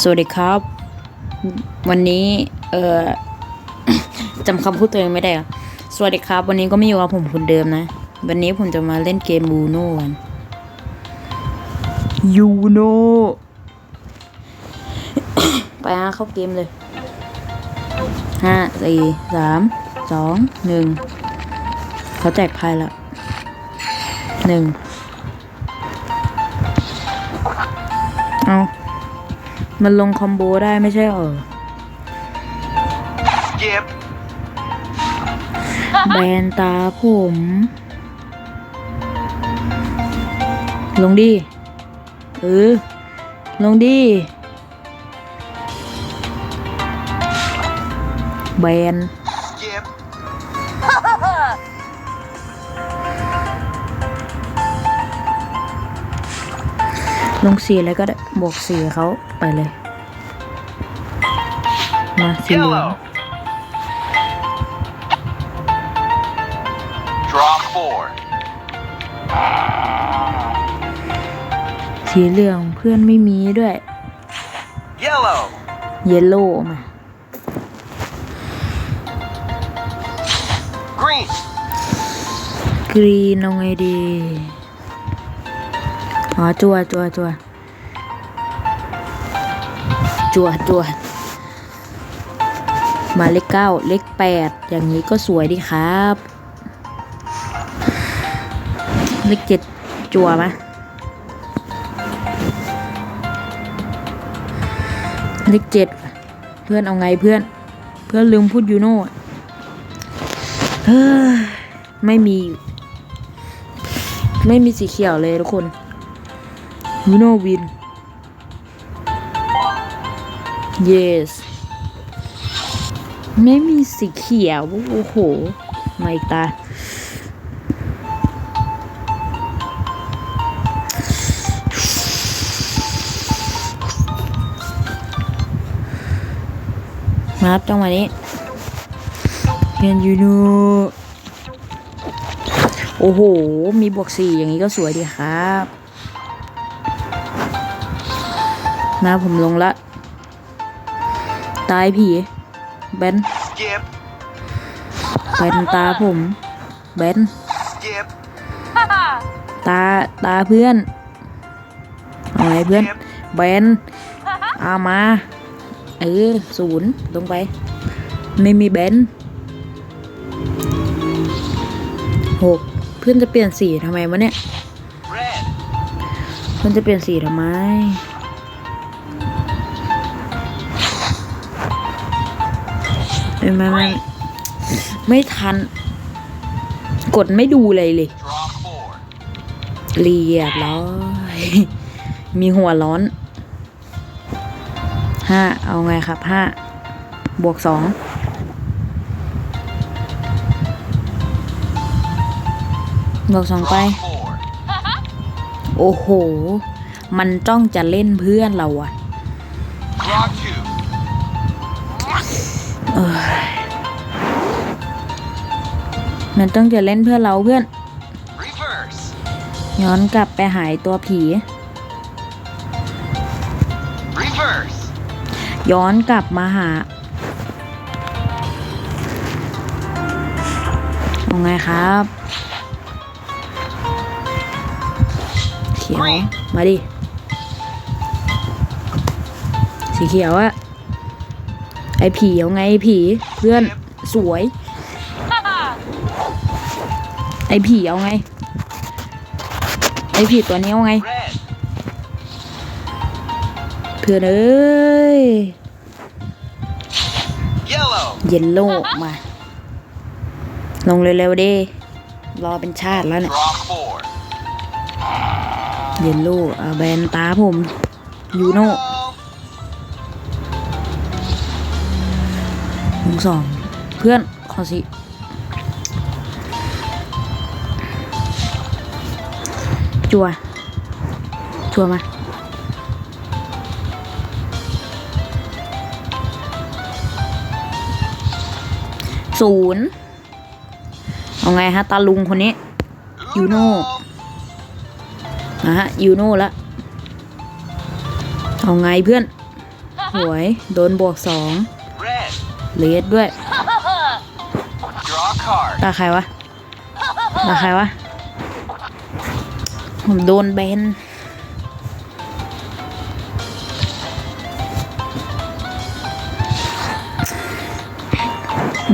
สวัสดีครับ วันนี้ เอ่อจำคำพูดตัวเองไม่ได้อะสวัสดีครับ วันนี้ก็ไม่อยู่กับผมคนเดิมนะ วันนี้ผมจะมาเล่นเกมบูโน่กันยูโนไปฮะเข้าเกมเลยห้าสี่สามสองหนึ่งเขาแจกไพ่ละหนึ่งเอา มันลงคอมโบได้ไม่ใช่เหรอเก็บแบนตาผม ลงดิเออลงดิแบน ลงสีอะไรก็ได้บวกสีเขาไปเลย มาสีเหลือง yellow draw four สีเหลืองเพื่อนไม่มีด้วย yellow เยลโล่มา green กรีนเอาไงดี อ๋อจัวจัวจัวจัวจัวมาเลขเก้าเลขแปดอย่างนี้ก็สวยดีครับ เลขเจ็ดจัวไหมเลขเจ็ดเพื่อนเอาไงเพื่อน เพื่อนลืมพูดยูโน่เฮ้ยไม่มี ไม่มีสีเขียวเลยทุกคน ยูโนวิน yes ไม่มีสีเขียว โอ้โหไม่ตา มาครับจังหวะนี้เพียนยูโนโอ้โห มีบวกสี่อย่างนี้ก็สวยดีครับ มาผมลงละ ตายผีแบนเก็บแบนตาผมแบนเก็บตาตาเพื่อนเอาไงเพื่อนแบนเอามาเออศูนย์ลงไป ไม่มีแบนหกเพื่อนจะเปลี่ยนสีทำไมวะเนี่ย red เพื่อนจะเปลี่ยนสีทำไม ไม่ไม่ไม่ไม่ทัน กดไม่ดูเลยเลย เรียบร้อยมีหัวร้อนห้าเอาไงครับห้าบวกสองบวกสองไป โอ้โห มันจ้องจะเล่นเพื่อนเราอะ มันต้องจะเล่นเพื่อนเราเพื่อน reverse ย้อนกลับไปหายตัวผี reverse ย้อนกลับมาหาเอาไงครับเขียว มาดิ สีเขียวอะไอผีเอาไงไอผีเพื่อนสวย ไอผีเอาไง ไอผีตัวนี้เอาไง เพื่อนเอ้ยเยลโล่มา ลงเร็วๆดิรอเป็นชาติแล้วเนี่ยเยลโล่อ่าแบนตาผมยูโน่ งสองเพื่อนขอสิจัว จัวมา ศูนย์เอาไงฮะ ตาลุงคนนี้ ยูโน่นะฮะ ยูโน่ละ เอาไงเพื่อนสวย โดนบวกสอง เลสด้วยตาใครวะตาใครวะ ผมโดนแบน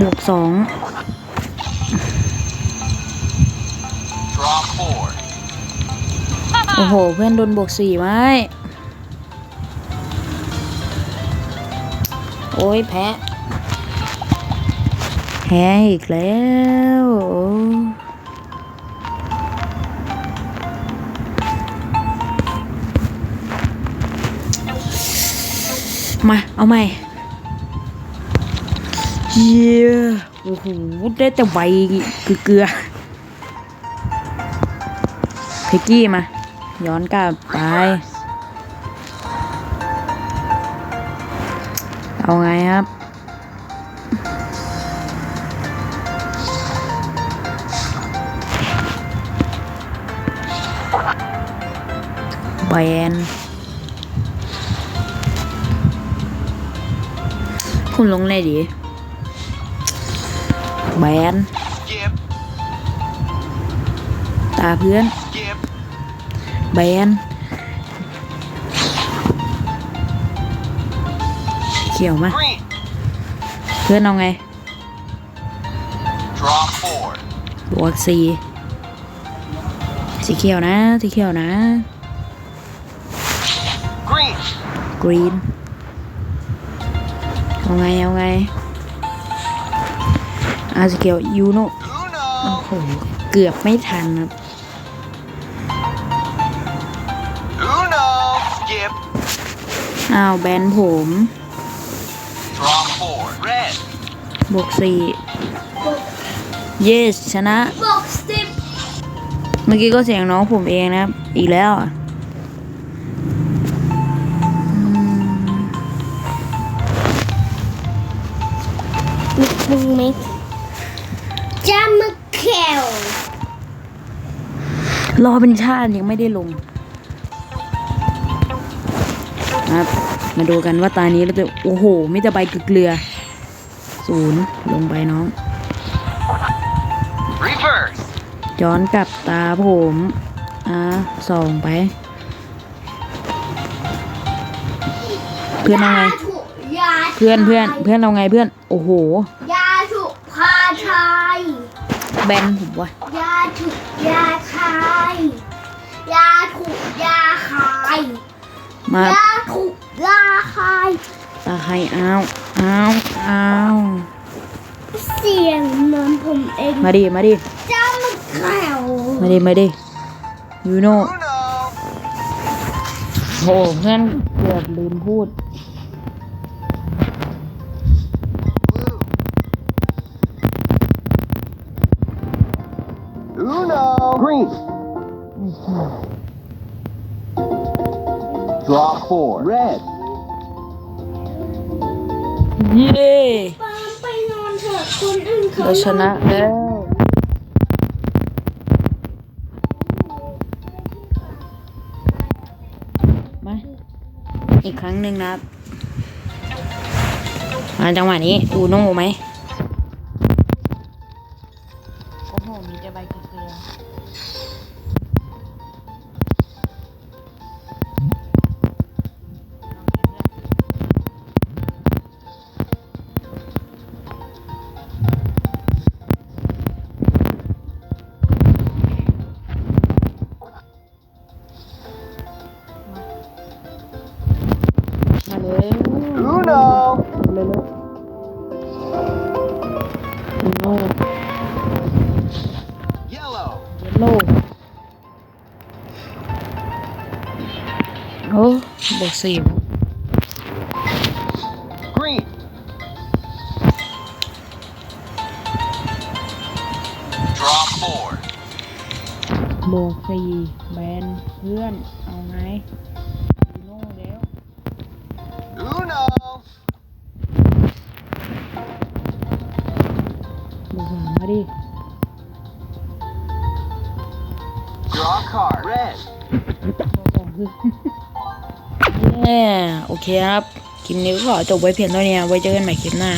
บวกสองโอ้โห เพื่อนโดนบวกสี่ไหมโอ้ยแพ้ พ้อีกแล้วมา เอาใหม่ เยี่ยโอ้โห ได้แต่ใบเกลือๆพิกกี้มา ย้อนกลับไป เอาไงครับ แบนคุณลงเลยดิแบน Skip. ตาเพื่อน Skip. แบนเขียวมา Green. เพื่อนเอาไง Draw four. บวกสีสีเขียวนะสีเขียวนะ กรีนเอาไงเอาไงอาสีเขียวยูโนโอ้ Uno. โหเกือบไม่ทันครับ Uno. Skip. อ้าวแบนผม Draw four. Red. บวกสี่ yes ชนะบอกสิบเมื่อกี้ก็เสียงน้องผมเองนะครับ อีกแล้วอะ มึงมิกจามาแควรอเป็นชาติยังไม่ได้ลงครับ มาดูกันว่าตานี้เราจะโอ้โหไมิแต่ใบเกลือศูนย์ลงไปน้อง Reverse. ย้อนกลับตาผมอ่าส่องไป เพื่อนเอาไง เพื่อนเพื่อนเพื่อนเอาไงเพื่อน โอ้โห แบนผมวะยาถูกยาไทยยาถูกยาคายมายาถูกยาคายตาใครเอาเอาเอาเสียงเหมือนผมเองมาดิมาดิจามาแควมาดิมาดิยูโน่ Uno. โหเพื่อนเกือบลืมพูด four. Red. เย้ปามไปนอนเถอะคนอื่นเขาเราชนะแล้ว มา อีกครั้งหนึ่งนะครับมาจังหวะนี้อูโน่ไหมโอ้โห มีจะใบเกลือ บวกสี่ Green. Draw four. บวกสี่แบนเพื่อน เอาไงอูโน่แล้ว Uno. บวกสามมาดิ Draw a card. Red. บวกสองคือเย้อ โอเคครับ คลิปนี้ก็ขอจบไว้เพียงเท่านี้ไว้เจอกันใหม่คลิปหน้า